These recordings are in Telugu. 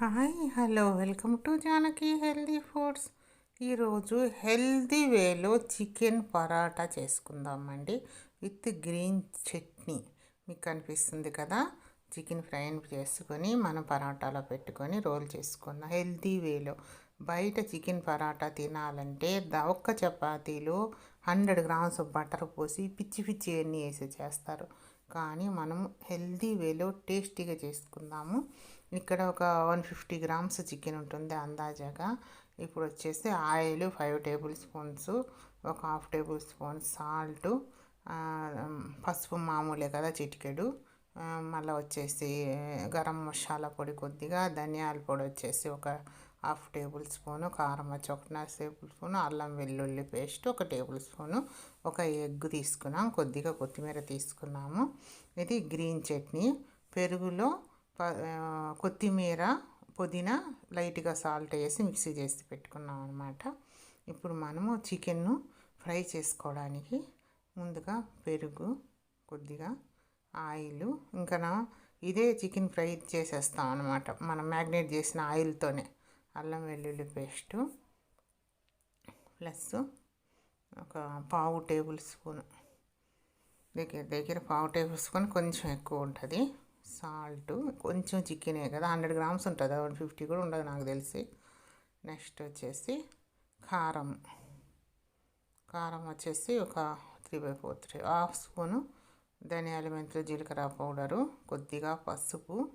Hi hello welcome to Janaki healthy foods. ఈరోజు హెల్దీ వేలో చికెన్ పరాటా చేసుకుందామండి. With green chutney. మీకు కనిపిస్తుంది కదా? చికెన్ ఫ్రై చేసుకొని మనం పరాటాలో పెట్టుకొని రోల్ చేసుకుందాం హెల్దీ వేలో. బయట చికెన్ పరాటా తినాలంటే ఒక్క చపాతీలో హండ్రెడ్ గ్రామ్స్ బటర్ పోసి పిచ్చి పిచ్చి అన్నీ వేసి చేస్తారు. కానీ మనం హెల్దీ వేలో టేస్టీగా చేసుకుందాము. ఇక్కడ ఒక వన్ ఫిఫ్టీ గ్రామ్స్ చికెన్ ఉంటుంది అందాజాగా. ఇప్పుడు వచ్చేసి ఆయిల్ ఫైవ్ టేబుల్ స్పూన్స్ ఒక హాఫ్ టేబుల్ స్పూన్ సాల్ట్ పసుపు మామూలే కదా చిటికెడు. మళ్ళీ వచ్చేసి గరం మసాలా పొడి కొద్దిగా ధనియాల పొడి వచ్చేసి ఒక హాఫ్ టేబుల్ స్పూను కారం వచ్చి ఒకటిన్నర టేబుల్ స్పూన్ అల్లం వెల్లుల్లి పేస్ట్ ఒక టేబుల్ స్పూను ఒక ఎగ్ తీసుకున్నాం కొద్దిగా కొత్తిమీర తీసుకున్నాము. ఇది గ్రీన్ చట్నీ. పెరుగులో కొత్తిమీర పుదీనా లైట్గా సాల్ట్ వేసి మిక్సీ చేసి పెట్టుకున్నాం అనమాట ఇప్పుడు మనము చికెన్ను ఫ్రై చేసుకోవడానికి ముందుగా పెరుగు కొద్దిగా ఆయిల్ ఇంకా ఇదే చికెన్ ఫ్రై చేసేస్తాం అనమాట మనం మ్యాగ్నేట్ చేసిన ఆయిల్తోనే. అల్లం వెల్లుల్లి పేస్టు ప్లస్ ఒక పావు టేబుల్ స్పూన్ దగ్గర దగ్గర పావు టేబుల్ స్పూన్ కొంచెం ఎక్కువ ఉంటుంది. సాల్ట్ కొంచెం చికెనే కదా హండ్రెడ్ గ్రామ్స్ ఉంటుంది. వన్ ఫిఫ్టీ కూడా ఉండదు నాకు తెలిసి. నెక్స్ట్ వచ్చేసి కారం. కారం వచ్చేసి ఒక three by four three half spoon ధనియాల మెంతులు జీలకర్ర పౌడరు కొద్దిగా పసుపు.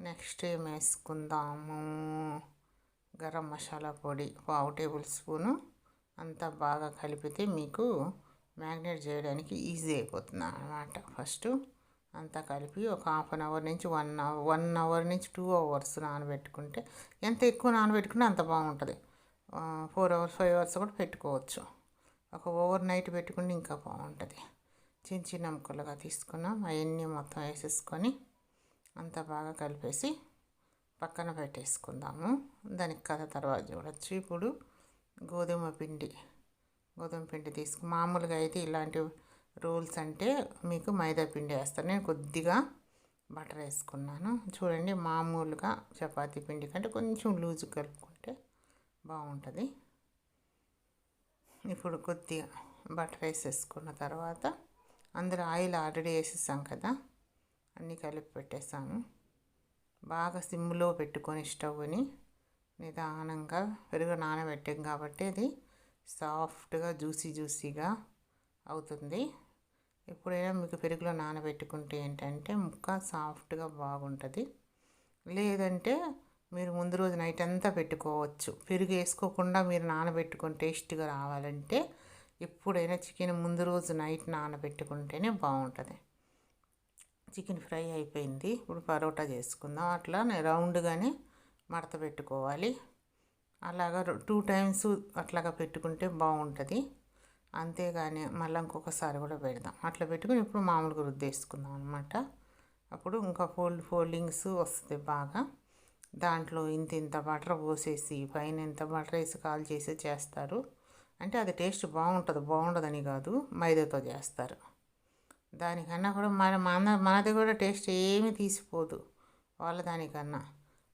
నెక్స్ట్ ఏం వేసుకుందాము? గరం మసాలా పొడి పావు టేబుల్ స్పూను. అంతా బాగా కలిపితే మీకు మ్యాగ్నేట్ చేయడానికి ఈజీ అయిపోతుంది అన్నమాట. ఫస్ట్ అంతా కలిపి ఒక హాఫ్ అన్ అవర్ నుంచి వన్ అవర్ వన్ అవర్ నుంచి టూ అవర్స్ నానబెట్టుకుంటే ఎంత ఎక్కువ నానబెట్టుకుంటే అంత బాగుంటుంది. ఫోర్ అవర్స్ ఫైవ్ అవర్స్ కూడా పెట్టుకోవచ్చు. ఒక ఓవర్ నైట్ పెట్టుకుంటే ఇంకా బాగుంటుంది. చిన్న చిన్న ముక్కలుగా తీసుకున్నాం. అవన్నీ మొత్తం వేసేసుకొని అంత బాగా కలిపేసి పక్కన పెట్టేసుకుందాము. దానికి కథ తర్వాత చూడొచ్చు. ఇప్పుడు గోధుమ పిండి గోధుమ పిండి తీసుకు మామూలుగా అయితే ఇలాంటివి రోల్స్ అంటే మీకు మైదా పిండి వేస్తాను. నేను కొద్దిగా బటర్ వేసుకున్నాను. చూడండి మామూలుగా చపాతీ పిండి కంటే కొంచెం లూజ్ కలుపుకుంటే బాగుంటుంది. ఇప్పుడు కొద్దిగా బటర్ వేసేసుకున్న తర్వాత అందులో ఆయిల్ ఆల్రెడీ వేసేసాం కదా అన్నీ కలిపి పెట్టేసాను. బాగా సిమ్లో పెట్టుకొని స్టవ్ని నిదానంగా పెరుగు నానబెట్టాం కాబట్టి అది సాఫ్ట్గా జ్యూసీ జ్యూసీగా అవుతుంది. ఎప్పుడైనా మీకు పెరుగులో నానబెట్టుకుంటే ఏంటంటే ముక్క సాఫ్ట్గా బాగుంటుంది. లేదంటే మీరు ముందు రోజు నైట్ అంతా పెట్టుకోవచ్చు. పెరుగు వేసుకోకుండా మీరు నానబెట్టుకొని టేస్ట్గా రావాలంటే ఎప్పుడైనా చికెన్ ముందు రోజు నైట్ నానబెట్టుకుంటేనే బాగుంటుంది. చికెన్ ఫ్రై అయిపోయింది. ఇప్పుడు పరోటా చేసుకుందాం. అట్లా రౌండ్గానే మడత పెట్టుకోవాలి. అలాగా టూ టైమ్స్ అట్లాగా పెట్టుకుంటే బాగుంటుంది. అంతేగాని మళ్ళీ ఇంకొకసారి కూడా పెడదాం. అట్లా పెట్టుకుని ఇప్పుడు మామూలుగా రుద్దేసుకుందాం అనమాట అప్పుడు ఇంకా ఫోల్డ్ ఫోల్డింగ్స్ వస్తుంది బాగా. దాంట్లో ఇంత ఇంత బటర్ పోసేసి పైన ఇంత బటర్ వేసి కాల్ చేసి చేస్తారు. అంటే అది టేస్ట్ బాగుంటుంది బాగుండదని కాదు మైదాతో చేస్తారు. దానికన్నా కూడా మన మన మనది కూడా టేస్ట్ ఏమీ తీసిపోదు వాళ్ళ దానికన్నా.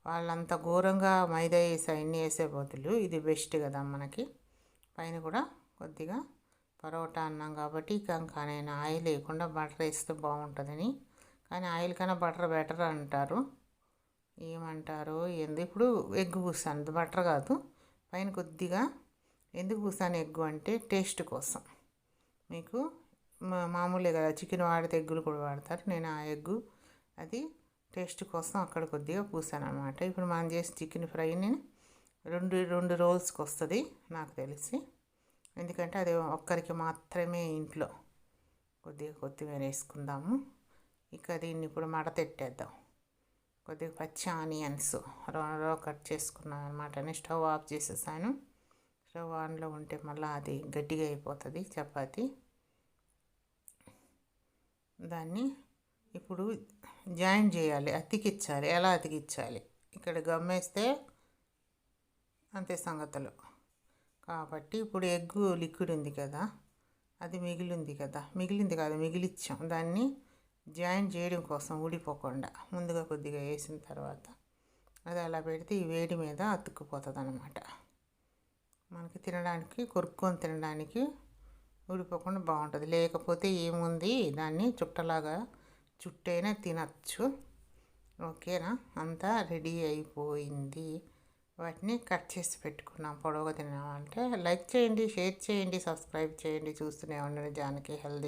వాళ్ళంత ఘోరంగా మైదా వేసి అన్నీ వేసే బదులు ఇది బెస్ట్ కదా మనకి. పైన కూడా కొద్దిగా పరోటా అన్నాం కాబట్టి ఇంకా నేను ఆయిల్ లేకుండా బటర్ వేస్తే బాగుంటుందని. కానీ ఆయిల్ కన్నా బటర్ బెటర్ అంటారు. ఏమంటారు? ఎందు ఇప్పుడు ఎగ్ పూసాను. బటర్ కాదు. పైన కొద్దిగా ఎందుకు పూసాను ఎగ్గు అంటే టేస్ట్ కోసం. మీకు మామూలే కదా చికెన్ వాడితే ఎగ్గులు కూడా వాడతారు. నేను ఆ ఎగ్గు అది టేస్ట్ కోసం అక్కడ కొద్దిగా పూసాను అనమాట ఇప్పుడు మనం చేసి చికెన్ ఫ్రైని రెండు రెండు రోల్స్కి వస్తుంది నాకు తెలిసి. ఎందుకంటే అది ఒక్కరికి మాత్రమే ఇంట్లో. కొద్దిగా కొత్తిమీర వేసుకుందాము. ఇక దీన్ని ఇప్పుడు మడతెట్టేద్దాం కొద్దిగా పచ్చి ఆనియన్స్ రో కట్ చేసుకున్నాను అనమాట స్టవ్ ఆఫ్ చేసేసాను. స్టవ్ ఆన్లో ఉంటే మళ్ళీ అది గట్టిగా అయిపోతుంది చపాతి. దాన్ని ఇప్పుడు జాయిన్ చేయాలి. అతికిచ్చాలి. ఎలా అతికిచ్చాలి? ఇక్కడ గమ్మేస్తే అంతే సంగతులు. కాబట్టి ఇప్పుడు ఎగ్ లిక్విడ్ ఉంది కదా అది మిగిలింది కదా. మిగిలింది కాదు మిగిలిచ్చాం. దాన్ని జాయిన్ చేయడం కోసం ఊడిపోకుండా ముందుగా కొద్దిగా వేసిన తర్వాత అది అలా పెడితే ఈ వేడి మీద అతుక్కుపోతుంది అనమాట మనకి తినడానికి కొరుక్కొని తినడానికి ఊడిపోకుండా బాగుంటుంది. లేకపోతే ఏముంది? దాన్ని చుట్టలాగా చుట్టైనా తినచ్చు. ఓకేనా? అంతా రెడీ అయిపోయింది. వాటిని కట్ చేసి పెట్టుకున్నాం. పొడవుగా తిన్నామంటే లైక్ చేయండి షేర్ చేయండి సబ్స్క్రైబ్ చేయండి. చూస్తూనే ఉండండి జానకి హెల్దీ